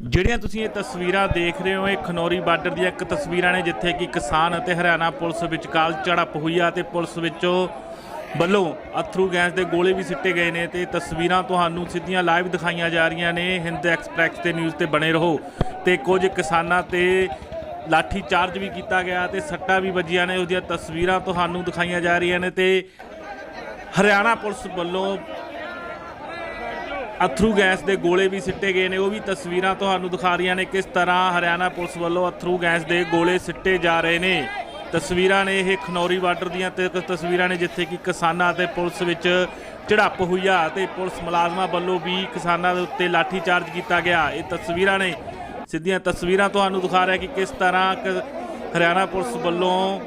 ਜਿਹੜੀਆਂ ਤੁਸੀਂ ਇਹ ਤਸਵੀਰਾਂ ਦੇਖ ਰਹੇ ਹੋ, ਇਹ ਖਨੌਰੀ ਬਾਰਡਰ ਦੀਆਂ ਇੱਕ ਤਸਵੀਰਾਂ ਨੇ ਜਿੱਥੇ ਕਿ ਕਿਸਾਨ ਅਤੇ ਹਰਿਆਣਾ ਪੁਲਿਸ ਵਿਚਕਾਰ ਝੜਪ ਹੋਈ ਆ ਤੇ ਪੁਲਿਸ ਵਿੱਚੋਂ ਵੱਲੋਂ ਅਥਰੂ ਗੈਸ ਦੇ ਗੋਲੇ ਵੀ ਸਿੱਟੇ ਗਏ ਨੇ ਤੇ ਤਸਵੀਰਾਂ ਤੁਹਾਨੂੰ ਸਿੱਧੀਆਂ ਲਾਈਵ ਦਿਖਾਈਆਂ ਜਾ ਰਹੀਆਂ ਨੇ, ਹਿੰਦ ਐਕਸਪ੍ਰੈਸ ਤੇ ਨਿਊਜ਼ ਤੇ ਬਣੇ ਰਹੋ ਤੇ ਕੁਝ ਕਿਸਾਨਾਂ ਤੇ ਲਾਠੀ ਚਾਰਜ ਵੀ ਕੀਤਾ ਗਿਆ ਤੇ ਸੱਟਾਂ ਵੀ ਵੱਜੀਆਂ ਨੇ ਉਸ ਦੀਆਂ ਤਸਵੀਰਾਂ ਤੁਹਾਨੂੰ ਦਿਖਾਈਆਂ ਜਾ ਰਹੀਆਂ ਨੇ ਤੇ ਹਰਿਆਣਾ ਪੁਲਿਸ ਵੱਲੋਂ ਅਥਰੂ ਗੈਸ ਦੇ ਗੋਲੇ ਵੀ ਸਿੱਟੇ ਗਏ ਨੇ, ਉਹ ਵੀ ਤਸਵੀਰਾਂ ਤੁਹਾਨੂੰ ਦਿਖਾ ਰਹੀਆਂ ਨੇ ਕਿਸ ਤਰ੍ਹਾਂ ਹਰਿਆਣਾ ਪੁਲਿਸ ਵੱਲੋਂ ਅਥਰੂ ਗੈਸ ਦੇ ਗੋਲੇ ਸਿੱਟੇ ਜਾ ਰਹੇ ਨੇ। ਤਸਵੀਰਾਂ ਨੇ ਇਹ ਖਨੌਰੀ ਬਾਰਡਰ ਦੀਆਂ ਤੇ ਤਸਵੀਰਾਂ ਨੇ ਜਿੱਥੇ ਕਿ ਕਿਸਾਨਾਂ ਤੇ ਪੁਲਿਸ ਵਿੱਚ ਝੜਪ ਹੋਈ ਆ ਤੇ ਪੁਲਿਸ ਮੁਲਾਜ਼ਮਾਂ ਵੱਲੋਂ ਵੀ ਕਿਸਾਨਾਂ ਦੇ ਉੱਤੇ ਲਾਠੀ ਚਾਰਜ ਕੀਤਾ ਗਿਆ। ਇਹ ਤਸਵੀਰਾਂ ਨੇ, ਸਿੱਧੀਆਂ ਤਸਵੀਰਾਂ ਤੁਹਾਨੂੰ ਦਿਖਾ ਰਿਹਾ ਕਿ ਕਿਸ ਤਰ੍ਹਾਂ ਕ- ਹਰਿਆਣਾ ਪੁਲਿਸ ਵੱਲੋਂ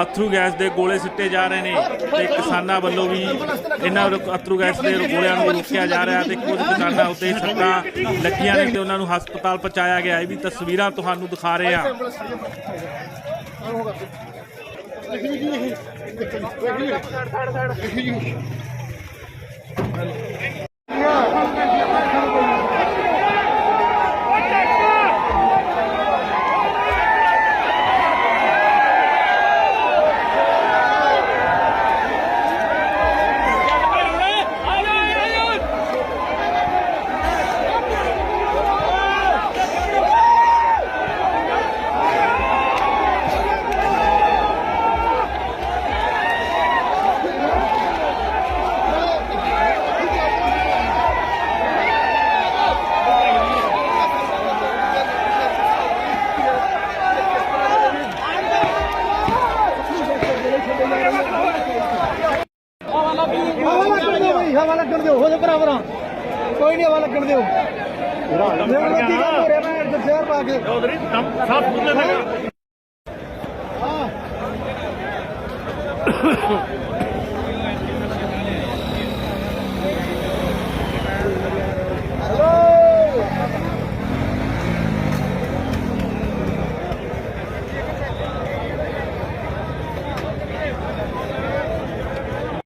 ਅਥਰੂ ਗੈਸ ਦੇ ਗੋਲੇ ਸਿੱਟੇ ਜਾ ਰਹੇ ਨੇ ਤੇ ਕਿਸਾਨਾਂ ਵੱਲੋਂ ਵੀ ਇਹਨਾਂ ਅਥਰੂ ਗੈਸ ਦੇ ਗੋਲਿਆਂ ਨੂੰ ਰੋਕਿਆ ਜਾ ਰਿਹਾ ਤੇ ਕੁਝ ਕਿਸਾਨਾਂ ਉੱਤੇ ਸੱਟਾਂ ਲੱਗੀਆਂ ਨੇ ਤੇ ਉਹਨਾਂ ਨੂੰ ਹਸਪਤਾਲ ਪਹੁੰਚਾਇਆ ਗਿਆ। ਇਹ ਵੀ ਤਸਵੀਰਾਂ ਤੁਹਾਨੂੰ ਦਿਖਾ ਰਹੇ ਆ ਹਵਾ ਲੱਗਣ ਦਿਓ ਬਈ ਹਵਾ ਲੱਗਣ ਦਿਓ ਹੋ ਜਾ ਭਰਾਵਰਾਂ ਕੋਈ ਨਹੀਂ ਹਵਾ ਲੱਗਣ ਦਿਓ। ਮੇਰੇ ਨਾਲ ਕੀ ਗੱਲ ਹੋ ਰਿਹਾ ਮੈਂ ਦਰਸ਼ਹਿਰ ਪਾ ਕੇ। ਚੌਧਰੀ ਕੰਮ ਸਾਫ਼ ਸੁਥਰੇ ਲਗਾ।